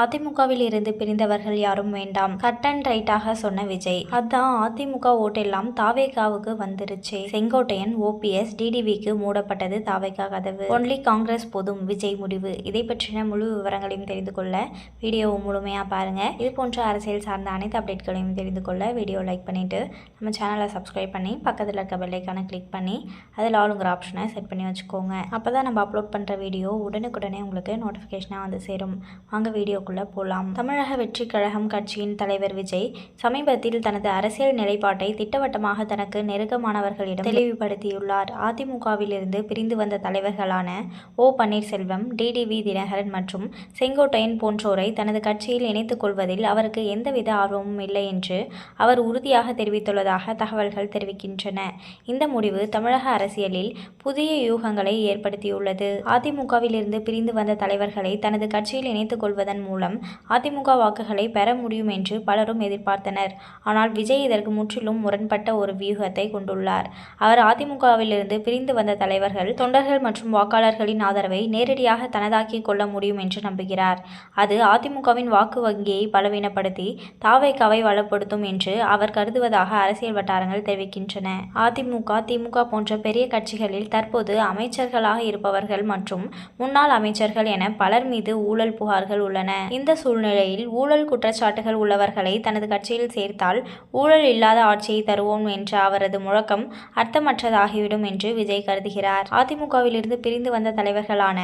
அதிமுகவில் இருந்து பிரிந்தவர்கள் யாரும் வேண்டாம். கட் அண்ட் ரைட்டாக சொன்ன விஜய். அதான் அதிமுக ஓட்டெல்லாம் தாவேகாவுக்கு வந்துருச்சு. செங்கோட்டையன் ஓபிஎஸ் டிடிவிக்கு மூடப்பட்டது தாவேகா கதவு. ஒன்லி காங்கிரஸ் போதும் விஜய் முடிவு. இதை பற்றின முழு விவரங்களையும் தெரிந்து கொள்ள வீடியோவை முழுமையாக பாருங்க. இது போன்ற அரசியல் சார்ந்த அனைத்து அப்டேட்களையும் தெரிந்து கொள்ள வீடியோ லைக் பண்ணிட்டு நம்ம சேனலை சப்ஸ்கிரைப் பண்ணி பக்கத்தில் இருக்க பெல்லைக்கான கிளிக் பண்ணி அதில் ஆளுங்கிற ஆப்ஷனை செட் பண்ணி வச்சுக்கோங்க. அப்போ தான் நம்ம அப்லோட் பண்ணுற வீடியோ உடனுக்குடனே உங்களுக்கு நோட்டிஃபிகேஷனாக வந்து சேரும். வாங்க வீடியோக்குள்ளே போகலாம் தமிழக வெற்றி கழகம் கட்சியின் தலைவர் விஜய் சமீபத்தில் தனது அரசியல் நிலைப்பாட்டை திட்டவட்டமாக தனக்கு நெருக்கமானவர்களிடம் தெளிவுபடுத்தியுள்ளார். அதிமுகவிலிருந்து பிரிந்து வந்த தலைவர்களான ஓ. பன்னீர்செல்வம் டிடிவி தினகரன் மற்றும் செங்கோட்டையன் போன்றோரை தனது கட்சியில் இணைத்துக் கொள்வதில் அவருக்கு எந்தவித ஆர்வமும் இல்லை என்று அவர் உறுதியாக தெரிவித்துள்ளதாக தகவல்கள் தெரிவிக்கின்றன. இந்த முடிவு தமிழக அரசியலில் புதிய யூகங்களை ஏற்படுத்தியுள்ளது. அதிமுகவிலிருந்து பிரிந்து வந்த தலைவர்களை தனது கட்சியில் இணைத்துக் கொள்வதன் மூலம் மூலம் அதிமுக வாக்குகளை பெற முடியும் என்று பலரும் எதிர்பார்த்தனர். ஆனால் விஜய் இதற்கு முற்றிலும் முரண்பட்ட ஒரு வியூகத்தை கொண்டுள்ளார். அவர் அதிமுகவிலிருந்து பிரிந்து வந்த தலைவர்கள் தொண்டர்கள் மற்றும் வாக்காளர்களின் ஆதரவை நேரடியாக தனதாக்கிக் கொள்ள முடியும் என்று நம்புகிறார். அது அதிமுகவின் வாக்கு வங்கியை பலவீனப்படுத்தி தாவைக்காவை வளப்படுத்தும் என்று அவர் கருதுவதாக அரசியல் வட்டாரங்கள் தெரிவிக்கின்றன. அதிமுக திமுக போன்ற பெரிய கட்சிகளில் தற்போது அமைச்சர்களாக இருப்பவர்கள் மற்றும் முன்னாள் அமைச்சர்கள் என பலர் மீது ஊழல் புகார்கள் உள்ளன. இந்த சூழ்நிலையில் ஊழல் குற்றச்சாட்டுகள் உள்ளவர்களை தனது கட்சியில் சேர்த்தால் ஊழல் இல்லாத ஆட்சியை தருவோம் என்ற அவரது முழக்கம் அர்த்தமற்றதாகிவிடும் என்று விஜய் கருதுகிறார். அதிமுகவிலிருந்து பிரிந்து வந்த தலைவர்களான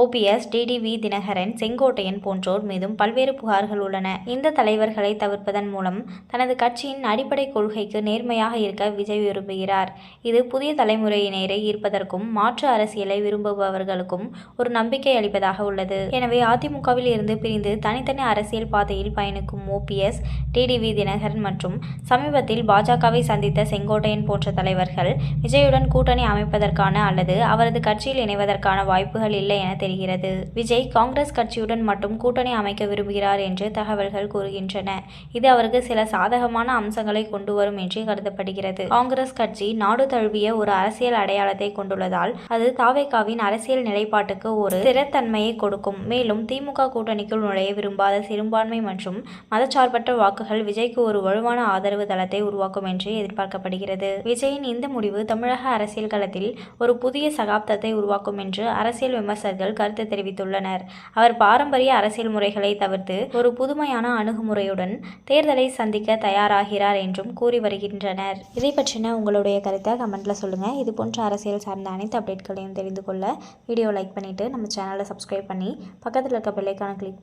ஓபிஎஸ் டிடிவி தினகரன் செங்கோட்டையன் போன்றோர் மீதும் பல்வேறு புகார்கள் உள்ளன. இந்த தலைவர்களை தவிர்ப்பதன் மூலம் தனது கட்சியின் அடிப்படை கொள்கைக்கு நேர்மையாக இருக்க விஜய் விரும்புகிறார். இது புதிய தலைமுறையினரை ஈர்ப்பதற்கும் மாற்று அரசியலை விரும்புபவர்களுக்கும் ஒரு நம்பிக்கை அளிப்பதாக உள்ளது. எனவே அதிமுகவில் இருந்து பிரிந்து தனித்தனி அரசியல் பாதையில் பயணிக்கும் ஓபிஎஸ் டிடிவி தினகரன் மற்றும் சமீபத்தில் பாஜகவை சந்தித்த செங்கோட்டையன் போன்ற தலைவர்கள் விஜயுடன் கூட்டணி அமைப்பதற்கான அல்லது அவரது கட்சியில் இணைவதற்கான வாய்ப்புகள் இல்லை என தெரிகிறது. விஜய் காங்கிரஸ் கட்சியுடன் மட்டும் கூட்டணி அமைக்க விரும்புகிறார் என்று தகவல்கள் கூறுகின்றன. இது அவருக்கு சில சாதகமான அம்சங்களை கொண்டு வரும் என்று கருதப்படுகிறது. காங்கிரஸ் கட்சி நாடு தழுவிய ஒரு அரசியல் அடையாளத்தை கொண்டுள்ளதால் அது தாவேகாவின் அரசியல் நிலைப்பாட்டுக்கு ஒரு ஸ்திரத்தன்மையை கொடுக்கும். மேலும் திமுக கூட்டணிக்குள் நுழைய விரும்பாத சிறுபான்மை மற்றும் மதச்சார்பற்ற வாக்குகள் விஜய்க்கு ஒரு வலுவான ஆதரவு தளத்தை உருவாக்கும் என்று எதிர்பார்க்கப்படுகிறது. விஜயின் இந்த முடிவு தமிழக அரசியல் களத்தில் ஒரு புதிய சகாப்தத்தை உருவாக்கும் என்று அரசியல் விமர்சகர்கள் கருத்து தெரிவித்துள்ளனர். அவர் பாரம்பரிய அரசியல் முறைகளை தவிர்த்து ஒரு புதுமையான அணுகுமுறையுடன் தேர்தலை சந்திக்க தயாராகிறார் என்றும் கூறி வருகின்றனர். இதை பற்றின உங்களுடைய கருத்தை கமெண்ட்ல சொல்லுங்க. இது போன்ற அரசியல் சார்ந்த அனைத்து அப்டேட்களையும் தெரிந்து கொள்ள வீடியோ லைக் பண்ணிட்டு நம்ம சேனலை சப்ஸ்கிரைப் பண்ணி பக்கத்தில் இருக்க பெல்லைக்கான கிளிக்